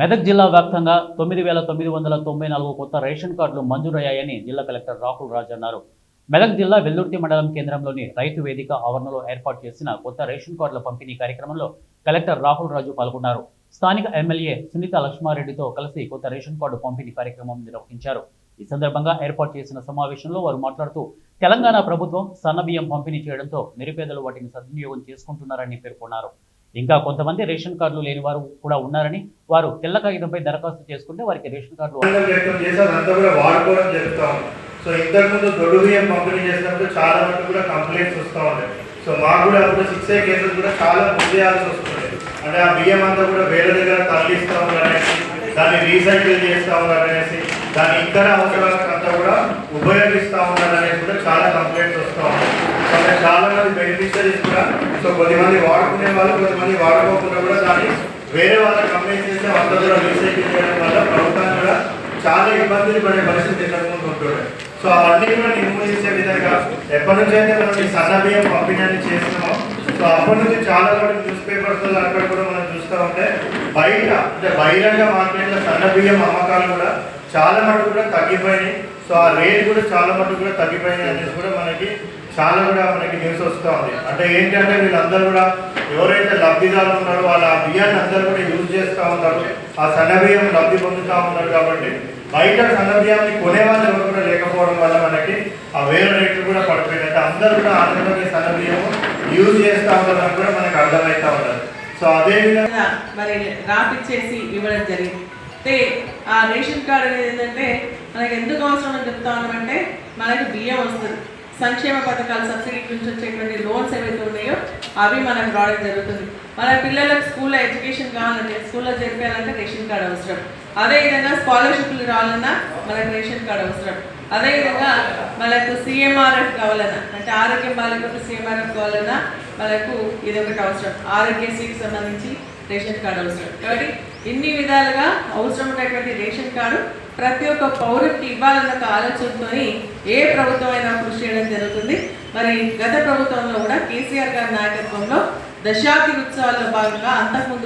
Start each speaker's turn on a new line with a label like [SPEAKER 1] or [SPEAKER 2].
[SPEAKER 1] మెదక్ జిల్లా వ్యాప్తంగా తొమ్మిది వేల తొమ్మిది వందల తొంభై నాలుగు కొత్త రేషన్ కార్డులు మంజూరయ్యాయని జిల్లా కలెక్టర్ రాహుల్ రాజ్ అన్నారు. మెదక్ జిల్లా వెల్లుర్తి మండలం కేంద్రంలోని రైతు వేదిక ఆవరణలో ఏర్పాటు చేసిన కొత్త రేషన్ కార్డుల పంపిణీ కార్యక్రమంలో కలెక్టర్ రాహుల్ రాజు పాల్గొన్నారు. స్థానిక ఎమ్మెల్యే సునీత లక్ష్మారెడ్డితో కలిసి కొత్త రేషన్ కార్డు పంపిణీ కార్యక్రమం నిర్వహించారు. ఈ సందర్భంగా ఏర్పాటు చేసిన సమావేశంలో వారు మాట్లాడుతూ తెలంగాణ ప్రభుత్వం సన్నబియ్యం పంపిణీ చేయడంతో నిరుపేదలు వాటిని సద్వినియోగం చేసుకుంటున్నారని పేర్కొన్నారు. ఇంకా కొంతమంది రేషన్ కార్డులు లేని వారు కూడా ఉన్నారని వారు తెల్ల కాగితంపై దరఖాస్తు చేసుకుంటే వారికి రేషన్ కార్డులు
[SPEAKER 2] ఉంది. సో ఇంతకుముందు దొడ్డు బియ్యం పంపిణీ చేసినప్పుడు చాలా మంది కూడా కంప్లైంట్స్ వస్తూ ఉన్నాయి. సో మాకు కూడా అప్పుడు సిక్స్ ఏ కేసులు కూడా చాలా ముందేయాల్సి వస్తుంది అంటే ఆ బియ్యం అంతా కూడా వేరే దగ్గర తరలిస్తూ ఉన్నారనేసి దాన్ని రీసైకిల్ చేస్తూ ఉన్నారనేసి దాని ఇతర అవసరాలకు అంతా కూడా ఉపయోగిస్తూ ఉన్నారనేసి కూడా చాలా కంప్లైంట్స్ వస్తూ ఉన్నాయి సో చాలా మంది బెనిఫిషరీస్ కూడా సో కొద్దిమంది వాడుకునే వాళ్ళు కొద్దిమంది వాడుకోకుండా కూడా దాన్ని వేరే వాళ్ళకి కంప్లైంట్ చేస్తే వాళ్ళ కూడా రీసైకిల్ చేయడం వల్ల ప్రభుత్వాన్ని కూడా చాలా ఇబ్బందులు పడే పరిస్థితి ఇంతకుముందు ఉంటుండే. సో అవన్నీ కూడా నిర్మూలించే విధంగా ఎప్పటి నుంచి అయితే మనం ఈ సన్న బియ్యం పంపిణీ అనేది చేస్తున్నామో సో అప్పటి నుంచి చాలా కూడా న్యూస్ పేపర్స్ అక్కడ కూడా మనం చూస్తూ ఉంటే బయట అంటే బహిరంగ మార్కెట్లో సన్న బియ్యం అమ్మకాలు కూడా చాలా మటుకు కూడా తగ్గిపోయినాయి. సో ఆ రేట్ కూడా చాలా మటుకు కూడా తగ్గిపోయినాయి అనేసి కూడా మనకి చాలా కూడా మనకి న్యూస్ వస్తూ ఉంది. అంటే ఏంటంటే వీళ్ళందరూ కూడా ఎవరైతే లబ్ధిదారులు ఉన్నారో వాళ్ళ ఆ బియ్యాన్ని అందరూ కూడా యూజ్ చేస్తూ ఉన్నారు. ఆ సన్నబియ్యం లబ్ధి పొందుతూ ఉన్నారు కాబట్టి బయట సన్నబియ్యాన్ని కొనే వాళ్ళు ఎవరు కూడా లేకపోవడం వల్ల మనకి ఆ వేరే రేట్లు కూడా పడిపోయినాయి. అంటే అందరూ కూడా ఆంధ్రప్రదేశ్ సన్నబియ్యము యూజ్ చేస్తూ ఉంటారని కూడా మనకు అర్థమవుతా ఉన్నారు సో అదే విధంగా
[SPEAKER 3] మరి రాపిచ్చేసి ఇవ్వడం జరిగింది. అంటే ఆ రేషన్ కార్డు అనేది ఏంటంటే మనకి ఎందుకు అవసరం అని చెప్తా ఉన్నామంటే మనకి బియ్యం వస్తుంది. సంక్షేమ పథకాలు సబ్సిడీ నుంచి వచ్చేటువంటి లోన్స్ ఏవైతే ఉన్నాయో అవి మనం రావడం జరుగుతుంది. మన పిల్లలకు స్కూల్లో ఎడ్యుకేషన్ కావాలంటే స్కూల్లో జరిపేయాలంటే రేషన్ కార్డు అవసరం. అదేవిధంగా స్కాలర్షిప్లు రావాలన్నా మనకు రేషన్ కార్డు అవసరం. అదేవిధంగా మనకు సిఎంఆర్ఎఫ్ కావాలన్నా అంటే ఆరోగ్యం బాగాలేకపోతే సీఎంఆర్ఎఫ్ కావాలన్నా మనకు ఇది ఒకటి అవసరం ఆరోగ్యశ్రీకి సంబంధించి రేషన్ కార్డు అవసరం. కాబట్టి ఇన్ని విధాలుగా అవసరం ఉన్నటువంటి రేషన్ కార్డు ప్రతి ఒక్క పౌరుడికి ఇవ్వాలన్న ఒక ఆలోచనతో ఏ ప్రభుత్వం అయినా కృషి చేయడం జరుగుతుంది. మరి గత ప్రభుత్వంలో కూడా కేసీఆర్ గారి నాయకత్వంలో దశాబ్ది ఉత్సవాల్లో భాగంగా అంతకుముందు